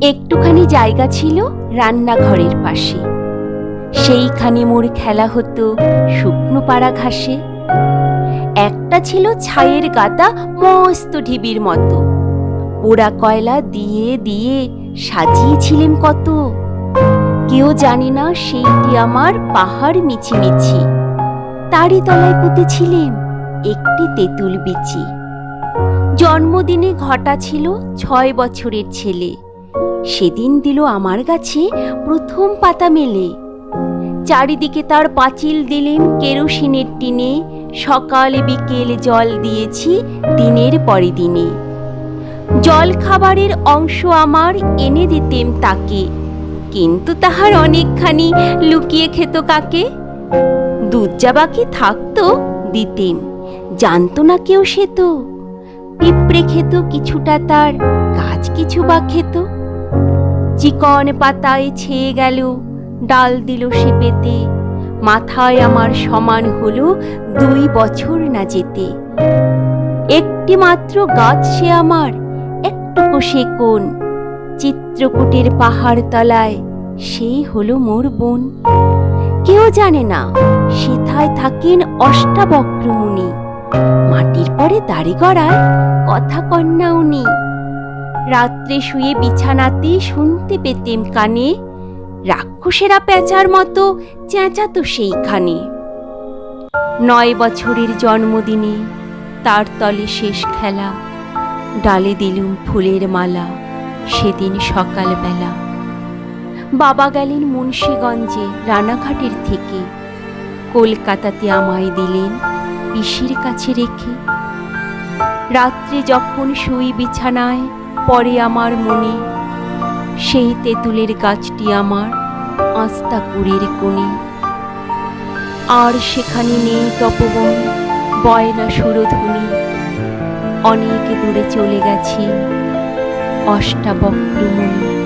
একটুখানি জায়গা ছিল রান্নাঘরের পাশে। সেইখানে মোর খেলা হতো শুকনো পাড়া ঘাসে। একটা ছিল ছাইয়ের গাদা মস্ত ঢিবির মতো। পোড়া কয়লা দিয়ে দিয়ে সাজিয়েছিলেন কত। কেউ জানে না সেইটি আমার পাহাড় মিছিমিছি। তারই তলায় পুঁতেছিলেন একটি তেঁতুল বিচি। জন্মদিনে ঘটা ছিল ছয় বছরের ছেলে। সেদিন দিল আমার গাছে প্রথম পাতা মেলে। চারিদিকে তার পাঁচিল দিলেন কেরোসিনের টিনে। সকাল বিকেল জল দিয়েছি দিনের পরে দিনে। জল খাবারের অংশ আমার এনে দিতেম তাকে। কিন্তু তাহার অনেকখানি লুকিয়ে খেত কাকে? দুধ যা বাকি থাকতো দিতেম জানতো না কেউ সে তো। পিঁপড়ে খেত কিছুটা তার, গাছ কিছু বা খেত। চিকন পাতায় ছেয়ে গেল, ডাল দিল সে পেতে। মাথায় আমার সমান হলো দুই বছর না যেতে। একটি মাত্র গাছ সে আমার একটু সে কোন। চিত্রকূটের পাহাড় তলায় সেই হলো মোর বোন। কেউ জানে না, সেথায় থাকেন অষ্টাবক্রমুনি মাটির পরে দাড়ি গড়ায় কথা কন্যা উনি রাত্রে শুয়ে বিছানাতে শুনতে পেতেম কানে রাক্ষসেরা পেঁচার মতো চেঁচাতো সেইখানে। নয় বছরের জন্মদিনে তার তলে শেষ খেলা, ডালে দিলুম ফুলের মালা সেদিন সকালবেলা। বাবা গেলেন মুন্সীগঞ্জে রানাঘাটের থেকে। কলকাতাতে আমায় দিলেন পিসির কাছে রেখে রাত্রে যখন শুই বিছানায় পরে আমার মনে, সেই তেঁতুলের গাছটি আমার আস্তা কুড়ির কোণে। আর সেখানে নেই তপবন, বয়না সুরধুনি অনেক দূরে চলে গেছি অষ্টাবক্রমণি।